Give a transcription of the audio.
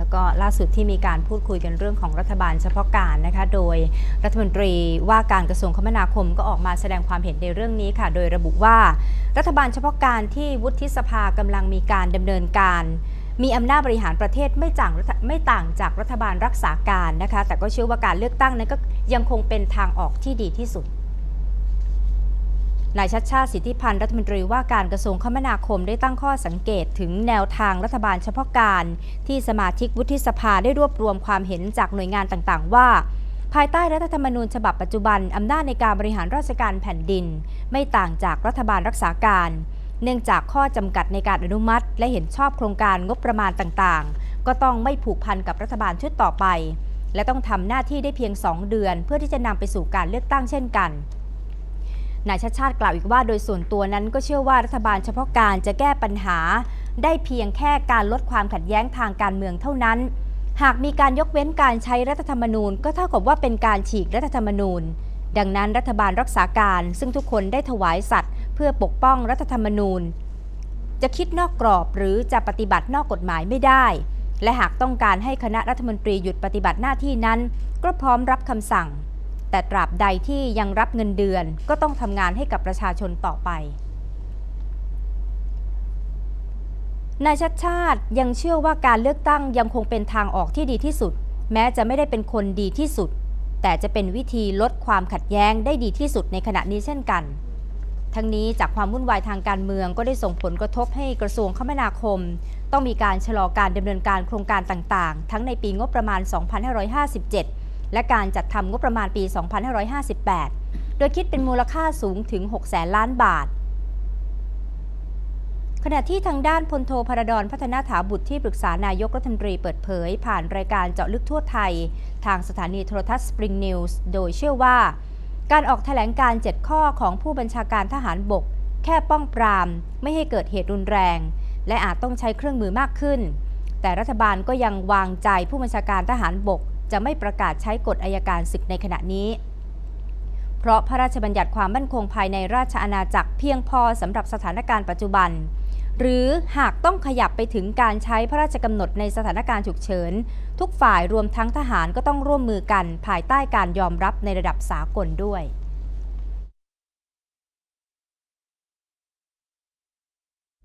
แล้วก็ล่าสุดที่มีการพูดคุยกันเรื่องของรัฐบาลเฉพาะการนะคะ โดยรัฐมนตรีว่าการกระทรวงคมนาคมก็ออกมาแสดงความเห็นในเรื่องนี้ค่ะ โดยระบุว่า รัฐบาลเฉพาะการที่วุฒิสภากำลังมีการดำเนินการ มีอำนาจบริหารประเทศไม่ต่างไม่ต่างจากรัฐบาลรักษาการนะคะ แต่ก็เชื่อว่าการเลือกตั้งนั้นก็ยังคงเป็นทางออกที่ดีที่สุด นายชัดชาติสิทธิพันธ์รัฐมนตรีว่าการกระทรวงคมนาคมได้ตั้งข้อสังเกตถึงแนวทางรัฐบาลเฉพาะการ ที่สมาชิกวุฒิสภาได้รวบรวมความเห็นจากหน่วยงานต่างๆ ว่า ภายใต้รัฐธรรมนูญฉบับปัจจุบัน อำนาจในการบริหารราชการแผ่นดิน ไม่ต่างจากรัฐบาลรักษาการ เนื่องจากข้อจำกัดในการอนุมัติ และเห็นชอบโครงการงบประมาณต่างๆ ก็ต้องไม่ผูกพันกับรัฐบาลชุดต่อไป และต้องทำหน้าที่ได้เพียง 2 เดือน เพื่อที่จะนำไปสู่การเลือกตั้งเช่นกัน นายชาติชาติกล่าวอีกว่าโดยส่วนตัวนั้นก็เชื่อว่ารัฐบาลเฉพาะการจะแก้ปัญหา ได้เพียงแค่การลดความขัดแย้งทางการเมืองเท่านั้น หากมีการยกเว้นการใช้รัฐธรรมนูญ ก็เท่ากับว่าเป็นการฉีกรัฐธรรมนูญ ดังนั้นรัฐบาลรักษาการ ซึ่งทุกคนได้ถวายสัตว์เพื่อปกป้องรัฐธรรมนูญ จะคิดนอกกรอบหรือจะปฏิบัตินอกกฎหมายไม่ได้ และหากต้องการให้คณะรัฐมนตรีหยุดปฏิบัติหน้าที่นั้น ก็พร้อมรับคำสั่ง แต่ตราบใดที่ยังรับเงินเดือนก็ต้องทำงานให้กับประชาชนต่อไป นายชัดชาติยังเชื่อว่าการเลือกตั้งยังคงเป็นทางออกที่ดีที่สุด แม้จะไม่ได้เป็นคนดีที่สุด แต่จะเป็นวิธีลดความขัดแย้งได้ดีที่สุดในขณะนี้เช่นกัน ทั้งนี้จากความวุ่นวายทางการเมืองก็ได้ส่งผลกระทบให้กระทรวงคมนาคม ต้องมีการชะลอการดำเนินการโครงการต่างๆ ทั้งในปีงบประมาณ 2557 และการจัดทำงบประมาณปี 2558 โดยคิดเป็นมูลค่าสูงถึง 6 แสนล้านบาท ขณะที่ทางด้านพลโทพระดอนพัฒนาถาบุตรที่ปรึกษานายกรัฐมนตรีเปิดเผย ผ่านรายการเจาะลึกทั่วไทย ทางสถานีโทรทัศน์ Spring News โดยเชื่อว่า การออกแถลงการ 7 ข้อของผู้บัญชาการทหารบก แค่ป้องปราม ไม่ให้เกิดเหตุรุนแรง และอาจต้องใช้เครื่องมือมากขึ้นแต่รัฐบาลก็ยังวางใจผู้บัญชาการทหารบก จะไม่ประกาศใช้กฎอายการศึกในขณะนี้ เพราะพระราชบัญญัติความมั่นคงภายในราชอาณาจักรเพียงพอสำหรับสถานการณ์ปัจจุบัน หรือหากต้องขยับไปถึงการใช้พระราชกำหนดในสถานการณ์ฉุกเฉิน ทุกฝ่ายรวมทั้งทหารก็ต้องร่วมมือกันภายใต้การยอมรับในระดับสากลด้วย